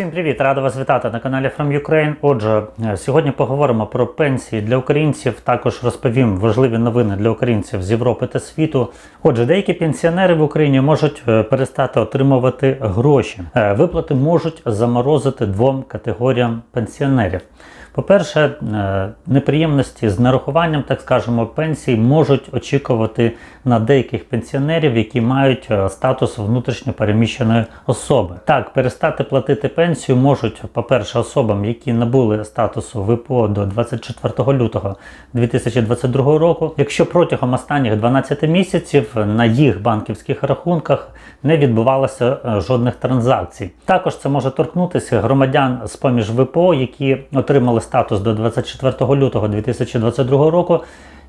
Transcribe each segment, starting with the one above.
Всім привіт! Рада вас вітати на каналі From Ukraine. Отже, е, сьогодні поговоримо про пенсії для українців. Також розповім важливі новини для українців з Європи та світу. Отже, деякі пенсіонери в Україні можуть е, перестати отримувати гроші. Е, Виплати можуть заморозити двом категоріям пенсіонерів. По-перше, е, неприємності з нарахуванням, так скажемо, пенсій можуть очікувати на деяких пенсіонерів, які мають е, статус внутрішньо переміщеної особи. Так, перестати платити пенсію можуть, по-перше, особам, які набули статусу ВПО до 24 лютого 2022 року, якщо протягом останніх 12 місяців на їх банківських рахунках не відбувалося е, жодних транзакцій. Також це може торкнутися громадян з поміж ВПО, які отримали статус до 24 лютого 2022 року.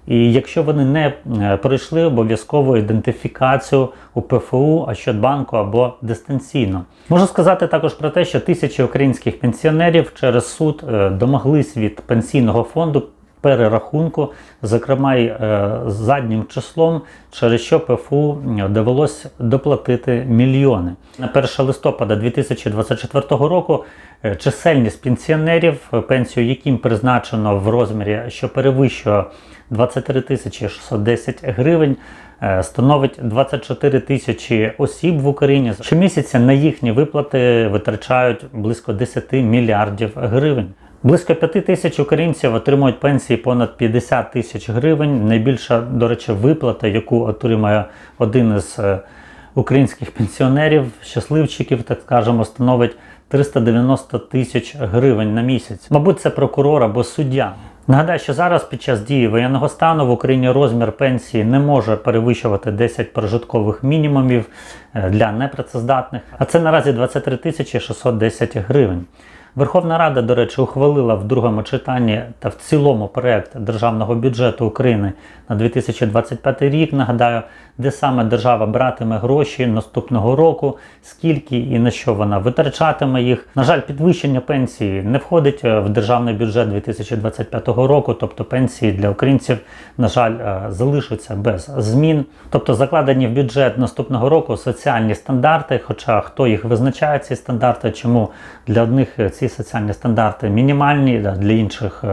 І якщо вони не е, пройшли обов'язкову ідентифікацію у ПФУ, Ощадбанку або дистанційно, можу сказати також про те, що тисячі українських пенсіонерів через суд е, домоглись від пенсійного фонду перерахунку, зокрема й е, заднім числом, через що ПФУ довелось доплатити мільйони. На 1 листопада 2024 року е, чисельність пенсіонерів, е, пенсію яким призначено в розмірі, що перевищує 23 тисячі 610 гривень, е, становить 24 тисячі осіб в Україні. Щомісяця на їхні виплати витрачають близько 10 мільярдів гривень. Близько 5 тисяч українців отримують пенсії понад 50 тисяч гривень. Найбільша, до речі, виплата, яку отримає один із е, українських пенсіонерів, щасливчиків, так скажемо, становить 390 тисяч гривень на місяць. Мабуть, це прокурор або суддя. Нагадаю, що зараз під час дії воєнного стану в Україні розмір пенсії не може перевищувати 10 прожиткових мінімумів е, для непрацездатних, а це наразі 23 тисячі 610 гривень. Верховна Рада, до речі, ухвалила в другому читанні та в цілому проект державного бюджету України на 2025 рік. Нагадаю, де саме держава братиме гроші наступного року, скільки і на що вона витрачатиме їх. На жаль, підвищення пенсії не входить е, в державний бюджет 2025 року, тобто пенсії для українців, на жаль, е, залишаться без змін. Тобто закладені в бюджет наступного року соціальні стандарти. Хоча хто їх визначає, ці стандарти, чому для одних е, ці соціальні стандарти мінімальні, для інших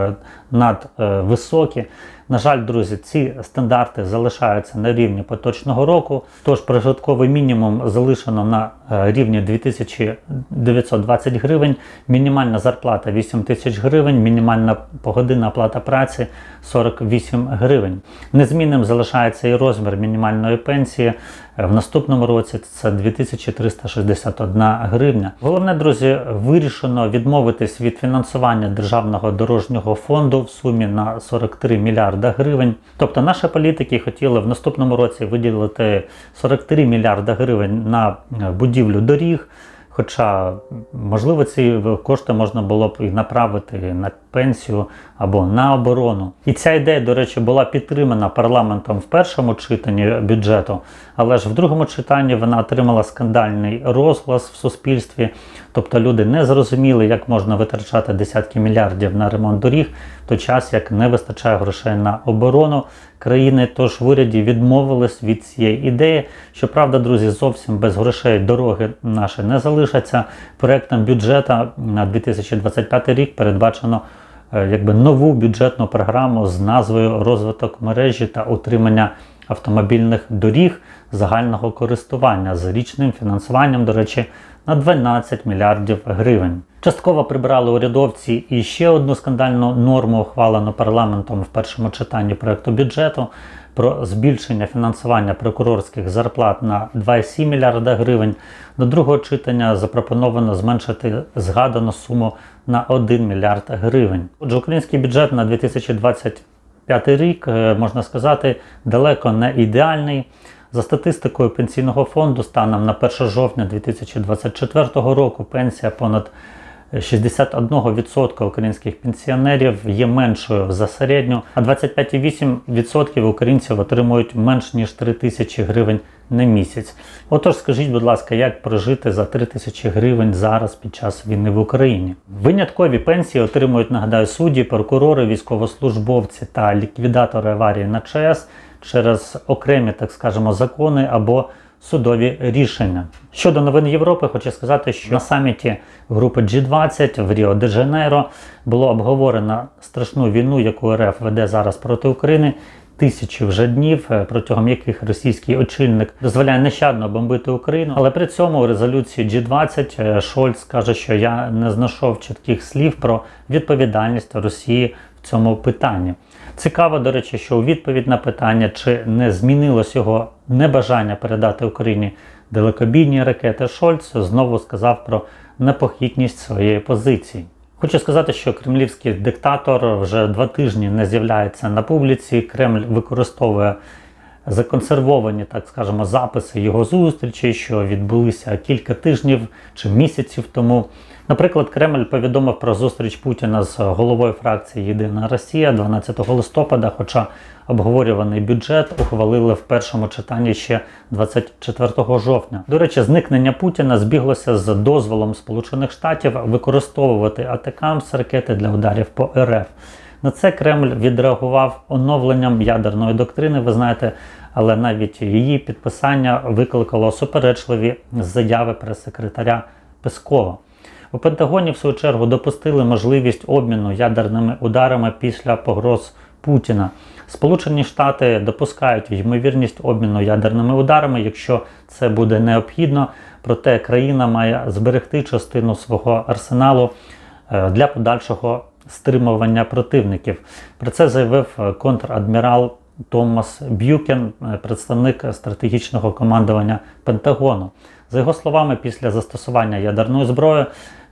надвисокі. На жаль, друзі, ці стандарти залишаються на рівні поточного року. Тож прожитковий мінімум залишено на е, рівні 2920 гривень, мінімальна зарплата 8 тисяч гривень, мінімальна погодинна оплата праці 48 гривень. Незмінним залишається і розмір мінімальної пенсії. В наступному році це 2361 гривня. Головне, друзі, вирішено відмовитись від фінансування державного дорожнього фонду в сумі на 43 мільярда гривень. Тобто наші політики хотіли в наступному році виділити 43 мільярда гривень на будівлю доріг. Хоча, можливо, ці кошти можна було б і направити на пенсію або на оборону. І ця ідея, до речі, була підтримана парламентом в першому читанні бюджету, але ж в другому читанні вона отримала скандальний розголос в суспільстві. Тобто люди не зрозуміли, як можна витрачати десятки мільярдів на ремонт доріг, в той час як не вистачає грошей на оборону країни. Тож в уряді відмовились від цієї ідеї. Щоправда, друзі, зовсім без грошей дороги наші не залишаться. Проектом бюджету на 2025 рік передбачено якби нову бюджетну програму з назвою Розвиток мережі та утримання автомобільних доріг загального користування з річним фінансуванням, до речі, на 12 мільярдів гривень. Частково прибрали урядовці і ще одну скандальну норму, ухвалену парламентом в першому читанні проекту бюджету про збільшення фінансування прокурорських зарплат на 2,7 мільярда гривень. До другого читання запропоновано зменшити згадану суму на 1 мільярд гривень. Отже, український бюджет на 2025 рік, е, можна сказати, далеко не ідеальний. За статистикою пенсійного фонду, станом на 1 жовтня 2024 року пенсія понад 61% українських пенсіонерів є меншою за середню, а 25,8% українців отримують менш ніж 3 тисячі гривень на місяць. Отож, скажіть, будь ласка, як прожити за 3 тисячі гривень зараз під час війни в Україні? Виняткові пенсії отримують, нагадаю, судді, прокурори, військовослужбовці та ліквідатори аварії на ЧАЕС через окремі, так скажемо, закони або судові рішення. Щодо новин Європи, хочу сказати, що на саміті групи G20 в Ріо де Жанейро було обговорено страшну війну, яку РФ веде зараз проти України. Тисячі вже днів, е, протягом яких російський очільник дозволяє нещадно бомбити Україну, але при цьому у резолюції G20 е, Шольц каже, що я не знайшов чітких слів про відповідальність Росії в цьому питанні. Цікаво, до речі, що у відповідь на питання, чи не змінилось його небажання передати Україні далекобійні ракети, Шольц знову сказав про непохитність своєї позиції. Хочу сказати, що кремлівський диктатор вже два тижні не з'являється на публіці. Кремль використовує законсервовані, так скажемо, записи його зустрічей, що відбулися кілька тижнів чи місяців тому. Наприклад, Кремль повідомив про зустріч Путіна з головою фракції Єдина Росія 12 листопада, хоча обговорюваний бюджет ухвалили в першому читанні ще 24 жовтня. До речі, зникнення Путіна збіглося з дозволом Сполучених Штатів використовувати атакамс ракети для ударів по РФ. На це Кремль відреагував оновленням ядерної доктрини. Ви знаєте, але навіть її підписання викликало суперечливі заяви прес-секретаря Пескова. У Пентагоні, в свою чергу, допустили можливість обміну ядерними ударами після погроз Путіна. Сполучені Штати допускають ймовірність обміну ядерними ударами, якщо це буде необхідно. Проте країна має зберегти частину свого арсеналу е, для подальшого стримування противників. Про це заявив контрадмірал Томас Б'юкен, е, представник стратегічного командування Пентагону. За його словами, після застосування ядерної зброї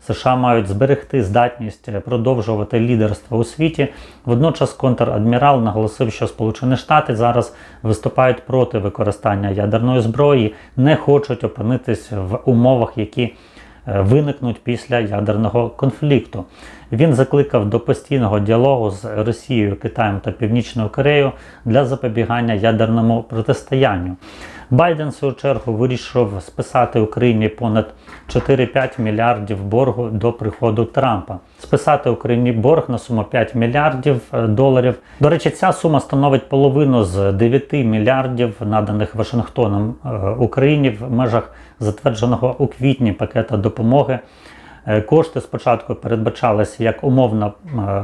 США мають зберегти здатність продовжувати лідерство у світі. Водночас контрадмірал наголосив, що Сполучені Штати зараз виступають проти використання ядерної зброї, не хочуть опинитись в умовах, які е, виникнуть після ядерного конфлікту. Він закликав до постійного діалогу з Росією, Китаєм та Північною Кореєю для запобігання ядерному протистоянню. Байден в свою чергу вирішив списати Україні понад 4-5 мільярдів боргу до приходу Трампа. Списати Україні борг на суму 5 мільярдів е, доларів. До речі, ця сума становить половину з 9 мільярдів наданих Вашингтоном е, Україні в межах затвердженого у квітні пакета допомоги. Е, Кошти спочатку передбачалися як умовно е,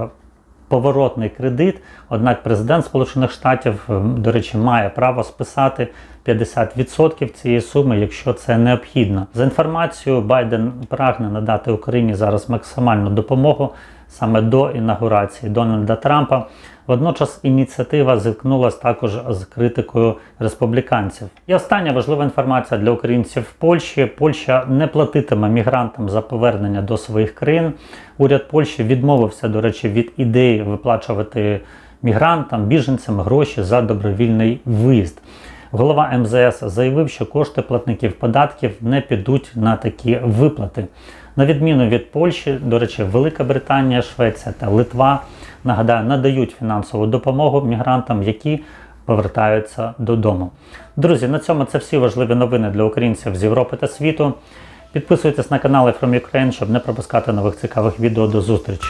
поворотний кредит, однак президент Сполучених Штатів, е, до речі, має право списати 50% цієї суми, якщо це необхідно. За інформацією, Байден прагне надати Україні зараз максимальну допомогу саме до інаугурації Дональда Трампа. Водночас ініціатива зіткнулася також з критикою республіканців. І остання важлива інформація для українців в Польщі. Польща не платитиме мігрантам за повернення до своїх країн. Уряд Польщі відмовився, до речі, від ідеї виплачувати мігрантам, біженцям гроші за добровільний виїзд. Голова МЗС заявив, що кошти платників податків не підуть на такі виплати. На відміну від Польщі, до речі, Велика Британія, Швеція та Литва нагадаю, надають фінансову допомогу мігрантам, які повертаються додому. Друзі, на цьому це всі важливі новини для українців з Європи та світу. Підписуйтесь на канали From Ukraine, щоб не пропускати нових цікавих відео. До зустрічі!